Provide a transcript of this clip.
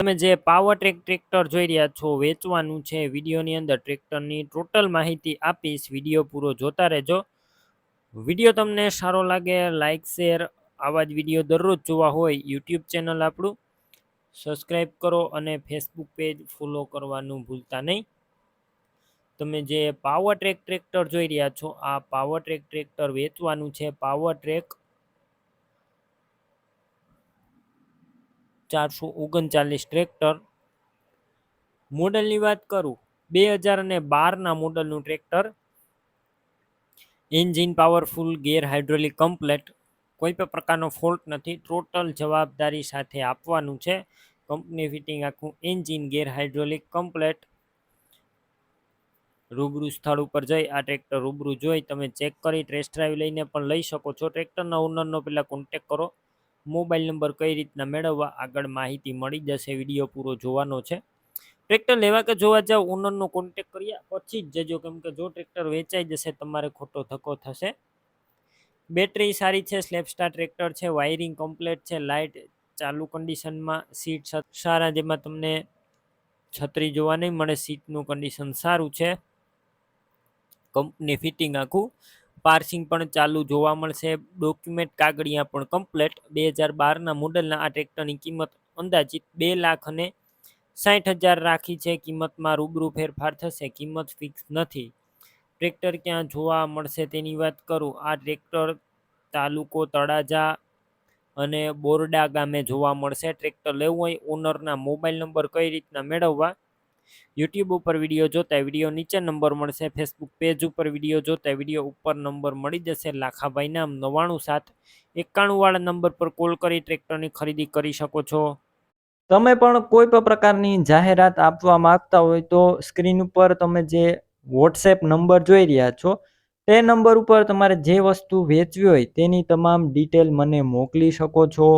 તમે જે power track tractor જોઈ રહ્યા છો, વેચવાનું છે, વિડીયોની અંદર ટ્રેક્ટરની ટોટલ માહિતી આપીશ, વીડિયો પૂરો જોતા રહેજો. વીડિયો તમને સારો લાગે લાઇક શેર આવા જ વીડિયો દરરોજ જોવા હોય યુટ્યુબ ચેનલ આપણું. સબસ્ક્રાઈબ કરો અને ફેસબુક પેજ ફોલો કરવાનું ભૂલતા નહીં. તમે જે પાવર ટ્રેક ટ્રેક્ટર જોઈ રહ્યા છો, આ પાવર ટ્રેક ટ્રેક્ટર વેચવાનું છે પાવર ટ્રેક ચારસો ઓગણચાલીસ ટ્રેક્ટર. મોડલની વાત કરું, બે હજાર અને બારના મોડલનું tractor. Engine powerful, gear hydraulic, complete. કોઈ પણ પ્રકારનો ફોલ્ટ નથી, ટોટલ જવાબદારી સાથે આપવાનું છે. કંપની ફિટિંગ આખું એન્જિન, ગેર હાઇડ્રોલિક, કમ્પ્લેટ. રૂબરૂ સ્થળ ઉપર જઈ આ ટ્રેક્ટર રૂબરૂ જોઈ તમે ચેક કરી, ટેસ્ટ ડ્રાઈવ લઈને પણ લઈ શકો છો. ટ્રેક્ટરના ઓનરનો પહેલાં કોન્ટેક કરો. મોબાઈલ નંબર કઈ રીતના મેળવવા આગળ માહિતી મળી જશે, વીડિયો પૂરો જોવાનો છે. ટ્રેક્ટર લેવા કે જોવા જાવ ઓનરનો કોન્ટેક કર્યા પછી જ જજો. કેમ કે જો ટ્રેક્ટર વેચાઈ જશે, તમારે ખોટો ધક્કો થશે. બેટરી સારી છે સ્લેપસ્ટાર ટ્રેક્ટર છે વાયરિંગ કમ્પ્લેટ છે લાઇટ ચાલુ કન્ડિશનમાં સીટ સારા જેમાં તમને છત્રી જોવા નહીં મળે સીટનું કન્ડિશન સારું છે. કંપની ફિટિંગ આખું. પાર્સિંગ પણ ચાલુ જોવા મળશે. ડોક્યુમેન્ટ કાગળિયા પણ કમ્પ્લેટ. બે હજાર બારના મોડલના આ ટ્રેક્ટરની કિંમત અંદાજિત બે લાખ અને સાઠ હજાર રાખી છે. કિંમતમાં રૂબરૂ ફેરફાર થશે. કિંમત ફિક્સ નથી. ટ્રેક્ટર ક્યાં જોવા મળશે તેની વાત કરું. આ ટ્રેક્ટર તાલુકો તળાજા અને બોરડા ગામે જોવા મળશે. ટ્રેક્ટર લેવું હોય, ઓનરના મોબાઈલ નંબર કઈ રીતના મેળવવા યુટ્યુબ ઉપર વીડિયો જોતા વીડિયો નીચે નંબર મળશે ફેસબુક પેજ ઉપર વીડિયો જોતા વીડિયો ઉપર નંબર મળી જશે, લાખાભાઈ નામ નવ્વાણું સાત એકાણુંવાળા નંબર પર કોલ કરી ટ્રેક્ટરની ખરીદી કરી શકો છો. તમે પણ કોઈ પણ પ્રકારની જાહેરાત આપવા માંગતા હોય તો સ્ક્રીન ઉપર તમે જે વોટ્સએપ નંબર જોઈ રહ્યા છો, તે નંબર ઉપર તમારે જે વસ્તુ વેચવી હોય તેની તમામ ડિટેલ મને મોકલી શકો છો.